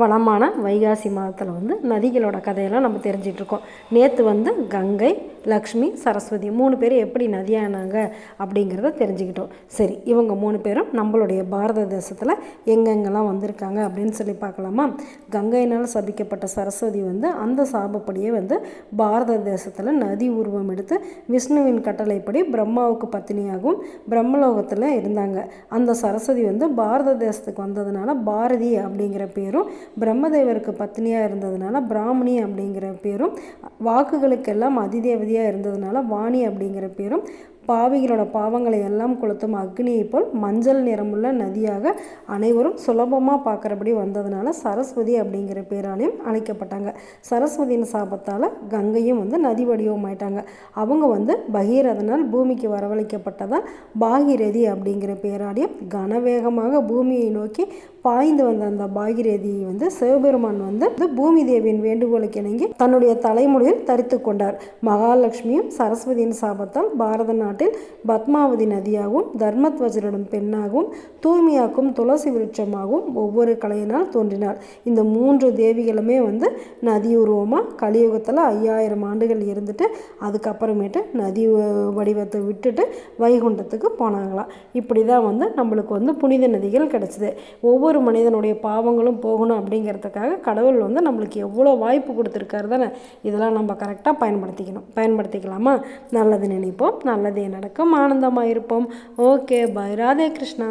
வளமான வைகாசி மாதத்தில் வந்து நதிகளோட கதையெல்லாம் நம்ம தெரிஞ்சிட்ருக்கோம். நேற்று வந்து கங்கை லக்ஷ்மி சரஸ்வதி மூணு பேர் எப்படி நதியானாங்க அப்படிங்கிறத தெரிஞ்சுக்கிட்டோம். சரி இவங்க மூணு பேரும் நம்மளுடைய பாரத தேசத்தில் எங்கெங்கெல்லாம் வந்திருக்காங்க அப்படின்னு சொல்லி பார்க்கலாமா? கங்கையினால் சபிக்கப்பட்ட சரஸ்வதி வந்து அந்த சாபப்படியே வந்து பாரத தேசத்தில் நதி உருவம் எடுத்து விஷ்ணுவின் கட்டளைப்படி பிரம்மாவுக்கு பத்தினியாகவும் பிரம்மலோகத்தில் இருந்தாங்க. அந்த சரஸ்வதி வந்து பாரத தேசத்துக்கு வந்ததுனால பாரதி அப்படிங்கிற பேரும் பிரம்மதேவருக்கு பத்னியாக இருந்ததுனால பிராமணி அப்படிங்கிற பேரும் வாக்குகளுக்கெல்லாம் அதிதேவதியாக இருந்ததுனால வாணி அப்படிங்கிற பேரும் பாவிகளோட பாவங்களை எல்லாம் கொளுத்தும் அக்னியை போல் மஞ்சள் நிறமுள்ள நதியாக அனைவரும் சுலபமாக பார்க்குறபடி வந்ததுனால சரஸ்வதி அப்படிங்கிற பேராலையும் அழைக்கப்பட்டாங்க. சரஸ்வதியின் சாபத்தால் கங்கையும் வந்து நதி வடிவமாயிட்டாங்க. அவங்க வந்து பகீரதனால் பூமிக்கு வரவழைக்கப்பட்டதால் பாகிரதி அப்படிங்கிற பேராலையும் கனவேகமாக பூமியை நோக்கி பாய்ந்து வந்த அந்த பாகிரதியை வந்து சிவபெருமான் வந்து பூமி தேவியின் வேண்டுகோளுக்கு இணங்கி தன்னுடைய தலைமுடியில் தரித்து கொண்டார். மகாலட்சுமியும் சரஸ்வதியின் சாபத்தால் பாரத நாட்டில் பத்மாவதி நதியாகவும் தர்மத்வஜரிடம் பெண்ணாகவும் தூய்மையாக்கும் துளசி விருட்சமாகவும் ஒவ்வொரு கலையினால் தோன்றினார் இந்த மூன்று தேவிகளுமே வந்து நதி உருவமாக கலியுகத்தில் ஐயாயிரம் ஆண்டுகள் இருந்துட்டு அதுக்கப்புறமேட்டு நதி வடிவத்தை விட்டுட்டு வைகுண்டத்துக்கு போனாங்களாம் இப்படி தான் வந்து நம்மளுக்கு வந்து புனித நதிகள் கிடச்சிது. ஒவ்வொரு மனிதனுடைய பாவங்களும் போகணும் அப்படிங்கிறதுக்காக கடவுள் வந்து நம்மளுக்கு எவ்வளோ வாய்ப்பு கொடுத்துருக்காரு தானே. இதெல்லாம் நம்ம கரெக்டாக பயன்படுத்திக்கணும். பயன்படுத்திக்கலாமா? நல்லது நினைப்போம். நல்லது நல்லதே நடக்கும் ஆனந்தமாக இருப்போம். Okay bye Radhe Krishna.